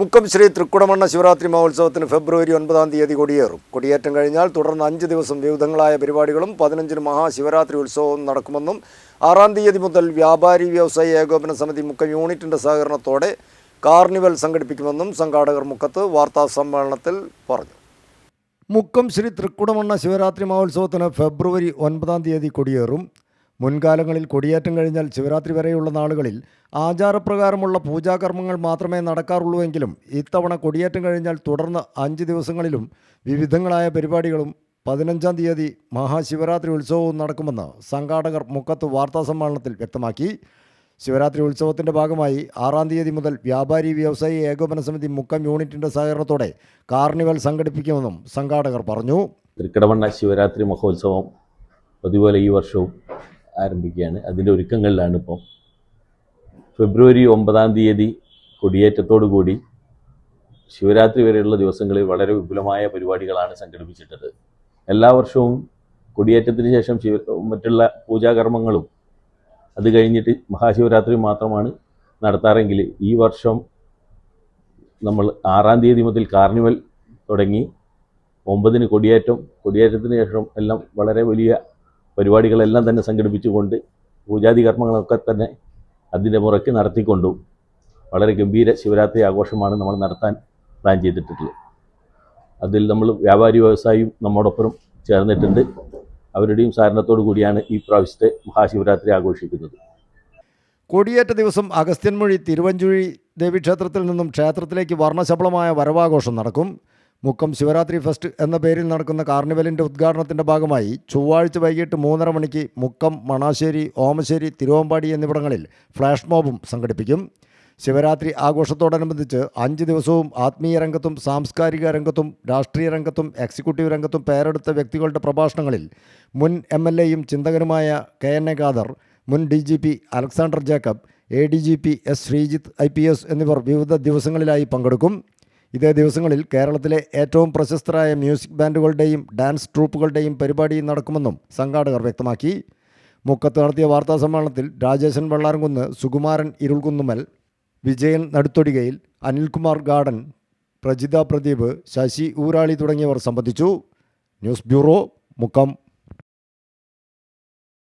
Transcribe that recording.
മുക്കം ശ്രീ തൃക്കുടമണ്ണ ശിവരാത്രി മഹോത്സവത്തിന് ഫെബ്രുവരി ഒൻപതാം തീയതി കൊടിയേറും. കൊടിയേറ്റം കഴിഞ്ഞാൽ തുടർന്ന് അഞ്ച് ദിവസം വിവിധങ്ങളായ പരിപാടികളും പതിനഞ്ചിന് മഹാശിവരാത്രി ഉത്സവവും നടക്കുമെന്നും ആറാം തീയതി മുതൽ വ്യാപാരി വ്യവസായി ഏകോപന സമിതി മുക്കം യൂണിറ്റിന്റെ സഹകരണത്തോടെ കാർണിവൽ സംഘടിപ്പിക്കുമെന്നും സംഘാടകർ മുക്കത്ത് വാർത്താ സമ്മേളനത്തിൽ പറഞ്ഞു. മുക്കം ശ്രീ തൃക്കുടമണ്ണ ശിവരാത്രി മഹോത്സവത്തിന് ഫെബ്രുവരി ഒൻപതാം തീയതി കൊടിയേറും. മുൻകാലങ്ങളിൽ കൊടിയേറ്റം കഴിഞ്ഞാൽ ശിവരാത്രി വരെയുള്ള നാളുകളിൽ ആചാരപ്രകാരമുള്ള പൂജാകർമ്മങ്ങൾ മാത്രമേ നടക്കാറുള്ളൂവെങ്കിലും ഇത്തവണ കൊടിയേറ്റം കഴിഞ്ഞാൽ തുടർന്ന് അഞ്ച് ദിവസങ്ങളിലും വിവിധങ്ങളായ പരിപാടികളും പതിനഞ്ചാം തീയതി മഹാശിവരാത്രി ഉത്സവവും നടക്കുമെന്ന് സംഘാടകർ മുക്കത്ത് വാർത്താസമ്മേളനത്തിൽ വ്യക്തമാക്കി. ശിവരാത്രി ഉത്സവത്തിന്റെ ഭാഗമായി ആറാം തീയതി മുതൽ വ്യാപാരി വ്യവസായി ഏകോപന സമിതി മുക്കം യൂണിറ്റിന്റെ സഹകരണത്തോടെ കാർണിവൽ സംഘടിപ്പിക്കുമെന്നും സംഘാടകർ പറഞ്ഞു. തൃക്കടമണ്ണ ശിവരാത്രി മഹോത്സവം അതുപോലെ ഈ വർഷവും ആരംഭിക്കുകയാണ്. അതിന്റെ ഒരുക്കങ്ങളിലാണ് ഇപ്പം. ഫെബ്രുവരി ഒമ്പതാം തീയതി കൊടിയേറ്റത്തോടു കൂടി ശിവരാത്രി വരെയുള്ള ദിവസങ്ങളിൽ വളരെ വിപുലമായ പരിപാടികളാണ് സംഘടിപ്പിച്ചിട്ടത്. എല്ലാ വർഷവും കൊടിയേറ്റത്തിന് ശേഷം ശിവ മറ്റുള്ള പൂജാകർമ്മങ്ങളും അത് കഴിഞ്ഞിട്ട് മഹാശിവരാത്രി മാത്രമാണ് നടത്താറെങ്കിൽ ഈ വർഷം നമ്മൾ ആറാം തീയതി മുതൽ കാർണിവൽ തുടങ്ങി. ഒമ്പതിന് കൊടിയേറ്റം കൊടിയേറ്റത്തിന് ശേഷം എല്ലാം വളരെ വലിയ പരിപാടികളെല്ലാം തന്നെ സംഘടിപ്പിച്ചുകൊണ്ട് പൂജാതി കർമ്മങ്ങളൊക്കെ തന്നെ അതിന്റെ മുറയ്ക്ക് നടത്തിക്കൊണ്ടും വളരെ ഗംഭീര ശിവരാത്രി ആഘോഷമാണ് നമ്മൾ നടത്താൻ പ്ലാൻ ചെയ്തിട്ടുള്ളത്. അതിൽ നമ്മൾ വ്യാപാരി വ്യവസായിയും നമ്മോടൊപ്പം ചേർന്നിട്ടുണ്ട്. അവരുടെയും സഹകരണത്തോടു കൂടിയാണ് ഈ പ്രാവശ്യത്തെ മഹാശിവരാത്രി ആഘോഷിക്കുന്നത്. കൊടിയേറ്റ ദിവസം അഗസ്ത്യൻമൊഴി തിരുവഞ്ചുഴി ദേവീക്ഷേത്രത്തിൽ നിന്നും ക്ഷേത്രത്തിലേക്ക് വർണശബളമായ വരവാഘോഷം നടക്കും. മുക്കം ശിവരാത്രി ഫെസ്റ്റ് എന്ന പേരിൽ നടക്കുന്ന കാർണിവലിന്റെ ഉദ്ഘാടനത്തിന്റെ ഭാഗമായി ചൊവ്വാഴ്ച വൈകിട്ട് മൂന്നര മണിക്ക് മുക്കം മണാശ്ശേരി ഓമശ്ശേരി തിരുവമ്പാടി എന്നിവിടങ്ങളിൽ ഫ്ലാഷ് മോബും സംഘടിപ്പിക്കും. ശിവരാത്രി ആഘോഷത്തോടനുബന്ധിച്ച് അഞ്ച് ദിവസവും ആത്മീയ രംഗത്തും സാംസ്കാരിക രംഗത്തും രാഷ്ട്രീയ രംഗത്തും എക്സിക്യൂട്ടീവ് രംഗത്തും പേരെടുത്ത വ്യക്തികളുടെ പ്രഭാഷണങ്ങളിൽ മുൻ എം എൽ എയും ചിന്തകനുമായ കെ എൻ എ ഖാദർ മുൻ D G P Alexander Jacob A D G P S Sreejith I P S എന്നിവർ വിവിധ ദിവസങ്ങളിലായി പങ്കെടുക്കും. ഇതേ ദിവസങ്ങളിൽ കേരളത്തിലെ ഏറ്റവും പ്രശസ്തരായ മ്യൂസിക് ബാൻഡുകളുടെയും ഡാൻസ് ട്രൂപ്പുകളുടെയും പരിപാടി നടക്കുമെന്നും സംഘാടകർ വ്യക്തമാക്കി. മുക്കത്ത് നടത്തിയ വാർത്താ സമ്മേളനത്തിൽ രാജേശൻ വെള്ളാരംകുന്ന് സുകുമാരൻ ഇരുൾകുന്നുമൽ വിജയൻ നടുത്തൊടികയിൽ അനിൽകുമാർ ഗാർഡൻ പ്രജിത പ്രദീപ് ശശി ഊരാളി തുടങ്ങിയവർ സംബന്ധിച്ചു. News bureau Mukkam.